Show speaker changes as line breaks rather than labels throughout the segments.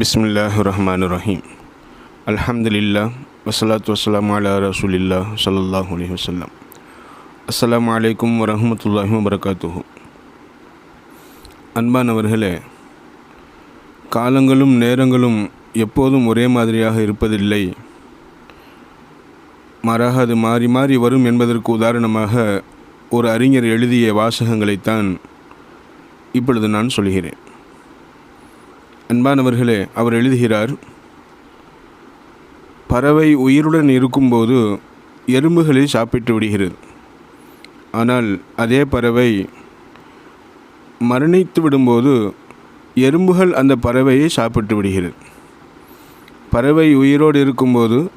பிஸ்மில்லாஹ் ரஹ்மான் ரஹீம் அல்ஹம்துலில்லா வசலாத்து வசலாம் அலா ரசூலில்லா சல்லாஹ் அலி வசல்லாம் அஸ்லாம் அலைக்கும் வரமத்துல்லாஹி வபரகாத்துஹு அன்பானவர்களே காலங்களும் நேரங்களும் எப்போதும் ஒரே மாதிரியாக இருப்பதில்லை. மாறாக அது மாறி மாறி வரும் என்பதற்கு உதாரணமாக ஒரு அறிஞர் எழுதிய வாசகங்களைத்தான் இப்பொழுது நான் சொல்கிறேன். அன்பானவர்களே அவர் எழுதுகிறார் பறவை உயிருடன் இருக்கும்போது எறும்புகளை சாப்பிட்டு விடுகிறது. ஆனால் அதே பறவை மரணித்து விடும்போது எறும்புகள் அந்த பறவையை சாப்பிட்டு விடுகிறது. பறவை உயிரோடு இருக்கும்போது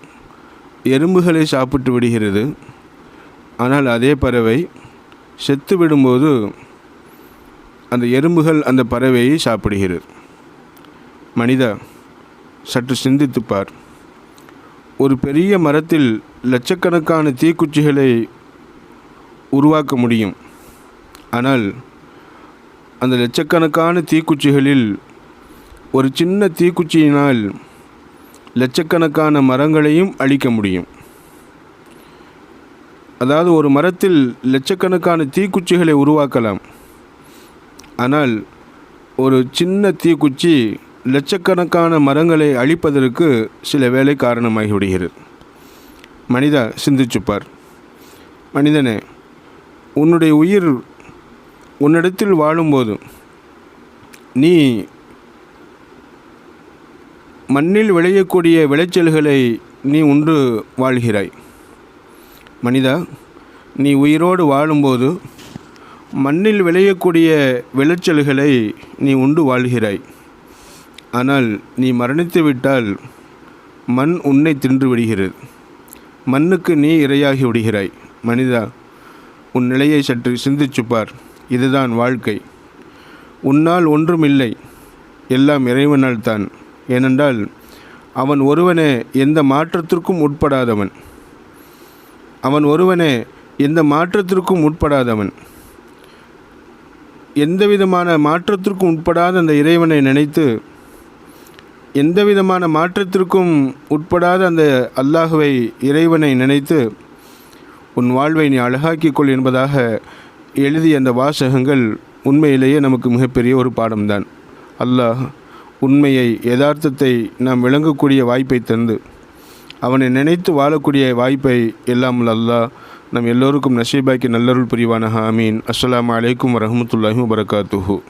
எறும்புகளை சாப்பிட்டு விடுகிறது. ஆனால் அதே பறவை செத்து விடும்போது அந்த எறும்புகள் அந்த பறவையை சாப்பிடுகிறது. மனிதா சற்று சிந்தித்துப்பார். ஒரு பெரிய மரத்தில் லட்சக்கணக்கான தீக்குச்சிகளை உருவாக்க முடியும். ஆனால் அந்த லட்சக்கணக்கான தீக்குச்சிகளில் ஒரு சின்ன தீக்குச்சியினால் லட்சக்கணக்கான மரங்களையும் அழிக்க முடியும். அதாவது ஒரு மரத்தில் லட்சக்கணக்கான தீக்குச்சிகளை உருவாக்கலாம். ஆனால் ஒரு சின்ன தீக்குச்சி லட்சக்கணக்கான மரங்களை அழிப்பதற்கு சில வேலை காரணமாகிவிடுகிறது. மனிதா சிந்திச்சுப்பார். மனிதனே உன்னுடைய உயிர் உன்னிடத்தில் வாழும்போது நீ மண்ணில் விளையக்கூடிய விளைச்சல்களை நீ உண்டு வாழ்கிறாய். மனிதா நீ உயிரோடு வாழும்போது மண்ணில் விளையக்கூடிய விளைச்சல்களை நீ உண்டு வாழ்கிறாய். ஆனால் நீ மரணித்து விட்டால் மண் உன்னை தின்று விடுகிறது மண்ணுக்கு நீ இரையாகி விடுகிறாய். மனிதா உன் நிலையை சற்று சிந்திச்சுப்பார் இதுதான் வாழ்க்கை. உன்னால் ஒன்றுமில்லை. எல்லாம் இறைவனால் தான். ஏனென்றால் அவன் ஒருவனே எந்த மாற்றத்திற்கும் உட்படாதவன். அவன் ஒருவனே எந்த மாற்றத்திற்கும் உட்படாதவன். எந்த விதமான மாற்றத்திற்கும் உட்படாத அந்த இறைவனை நினைத்து எந்த விதமான மாற்றத்திற்கும் உட்படாத அந்த அல்லாஹுவை இறைவனை நினைத்து உன் வாழ்வை நீ அழகாக்கிக்கொள் என்பதாக எழுதிய அந்த வாசகங்கள் உண்மையிலேயே நமக்கு மிகப்பெரிய ஒரு பாடம்தான். அல்லாஹ் உண்மையை யதார்த்தத்தை நாம் விளங்கக்கூடிய வாய்ப்பை தந்து அவனை நினைத்து வாழக்கூடிய வாய்ப்பை எல்லாம் அல்லாஹ் நம் எல்லோருக்கும் நஷீபாக்கி நல்லருள் புரிவானஹா அமீன் அஸ்லாம் அலைக்கும் வரமத்துல்லாஹி வரகாத்துஹூ